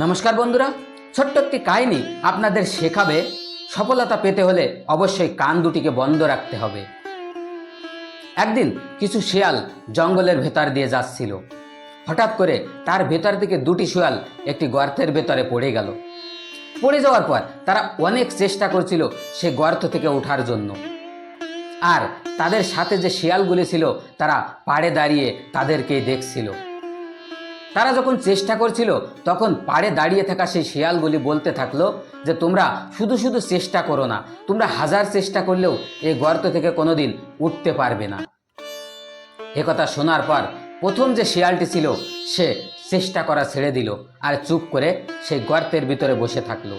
নমস্কার বন্ধুরা, ছোট্ট একটি কাহিনী আপনাদের শেখাবে। সফলতা পেতে হলে অবশ্যই কান দুটিকে বন্ধ রাখতে হবে। একদিন কিছু শিয়াল জঙ্গলের ভেতর দিয়ে যাচ্ছিল। হঠাৎ করে তার ভেতর থেকে দুটি শিয়াল একটি গর্তের ভেতরে পড়ে গেল। পড়ে যাওয়ার পর তারা অনেক চেষ্টা করছিল সে গর্ত থেকে ওঠার জন্য। আর তাদের সাথে যে শিয়ালগুলি ছিল, তারা পাড়ে দাঁড়িয়ে তাদেরকেই দেখছিল। তারা যখন চেষ্টা করছিল, তখন পাড়ে দাঁড়িয়ে থাকা সেই শিয়ালগুলি বলতে থাকল যে, তোমরা শুধু শুধু চেষ্টা করো না, তোমরা হাজার চেষ্টা করলেও এই গর্ত থেকে কোনোদিন উঠতে পারবে না। একথা শোনার পর প্রথম যে শিয়ালটি ছিল, সে চেষ্টা করা ছেড়ে দিল আর চুপ করে সেই গর্তের ভিতরে বসে থাকল।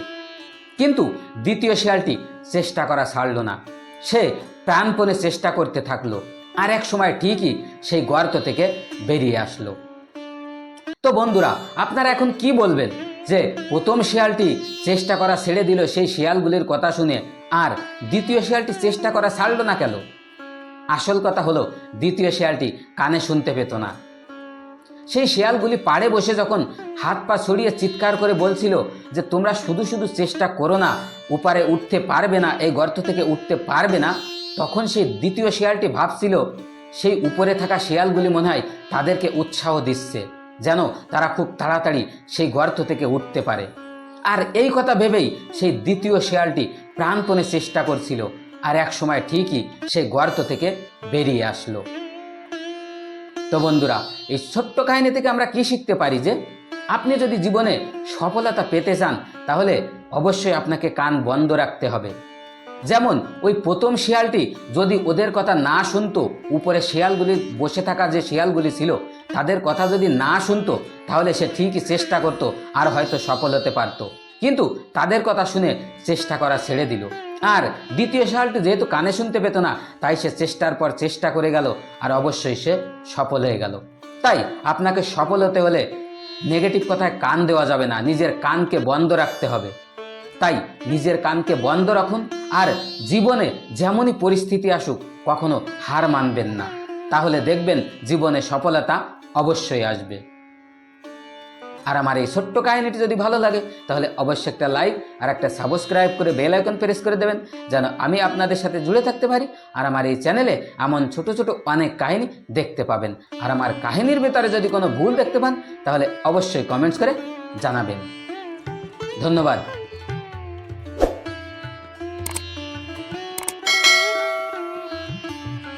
কিন্তু দ্বিতীয় শিয়ালটি চেষ্টা করা ছাড়লো না। সে প্রাণপণে চেষ্টা করতে থাকল আর এক সময় ঠিকই সেই গর্ত থেকে বেরিয়ে আসলো। তো বন্ধুরা, আপনারা এখন কি বলবেন? যে প্রথম শিয়ালটি চেষ্টা করা ছেড়ে দিল সেই শিয়ালগুলির কথা শুনে, আর দ্বিতীয় শিয়ালটি চেষ্টা করা ছাড়লো না কেন? আসল কথা হলো, দ্বিতীয় শিয়ালটি কানে শুনতে পেত না। সেই শিয়ালগুলি পাড়ে বসে যখন হাত পা ছড়িয়ে চিৎকার করে বলছিল যে, তোমরা শুধু শুধু চেষ্টা করো না, উপারে উঠতে পারবে না, এই গর্ত থেকে উঠতে পারবে না, তখন সেই দ্বিতীয় শিয়ালটি ভাবছিল, সেই উপরে থাকা শিয়ালগুলি মনে হয় তাদেরকে উৎসাহ দিচ্ছে। যেন তারা খুব তাড়াতাড়ি সেই গর্ত থেকে উঠতে পারে। আর এই কথা ভেবেই সেই দ্বিতীয় শেয়ালটি প্রাণপণে চেষ্টা করছিল, আর এক সময় ঠিকই সেই গর্ত থেকে বেরিয়ে আসলো। তো বন্ধুরা, এই ছোট্ট কাহিনী থেকে আমরা কি শিখতে পারি যে, আপনি যদি জীবনে সফলতা পেতে চান, তাহলে অবশ্যই আপনাকে কান বন্ধ রাখতে হবে। যেমন, ওই প্রথম শিয়ালটি যদি ওদের কথা না শুনতো, উপরে শিয়ালগুলি বসে থাকা যে শিয়ালগুলি ছিল, তাদের কথা যদি না শুনতো, তাহলে সে ঠিকই চেষ্টা করত আর হয়তো সফল হতে পারতো। কিন্তু তাদের কথা শুনে চেষ্টা করা ছেড়ে দিল। আর দ্বিতীয় শিয়ালটি যেহেতু কানে শুনতে পেত না, তাই সে চেষ্টার পর চেষ্টা করে গেল আর অবশ্যই সে সফল হয়ে গেল। তাই আপনাকে সফল হতে হলে নেগেটিভ কথায় কান দেওয়া যাবে না, নিজের কানকে বন্ধ রাখতে হবে। তাই নিজের কানকে বন্ধ রাখুন আর জীবনে যেমনই পরিস্থিতি আসুক, কখনো হার মানবেন না। তাহলে দেখবেন জীবনে সফলতা অবশ্যই আসবে। আর আমার এই ছোট্ট কাহিনীটি যদি ভালো লাগে, তাহলে অবশ্যই একটা লাইক আর একটা সাবস্ক্রাইব করে বেল আইকন প্রেস করে দেবেন, যেন আমি আপনাদের সাথে জুড়ে থাকতে পারি আর আমার এই চ্যানেলে এমন ছোট ছোট অনেক কাহিনী দেখতে পাবেন। আর আমার কাহিনীর ভেতরে যদি কোনো ভুল দেখতে পান, তাহলে অবশ্যই কমেন্টস করে জানাবেন। ধন্যবাদ।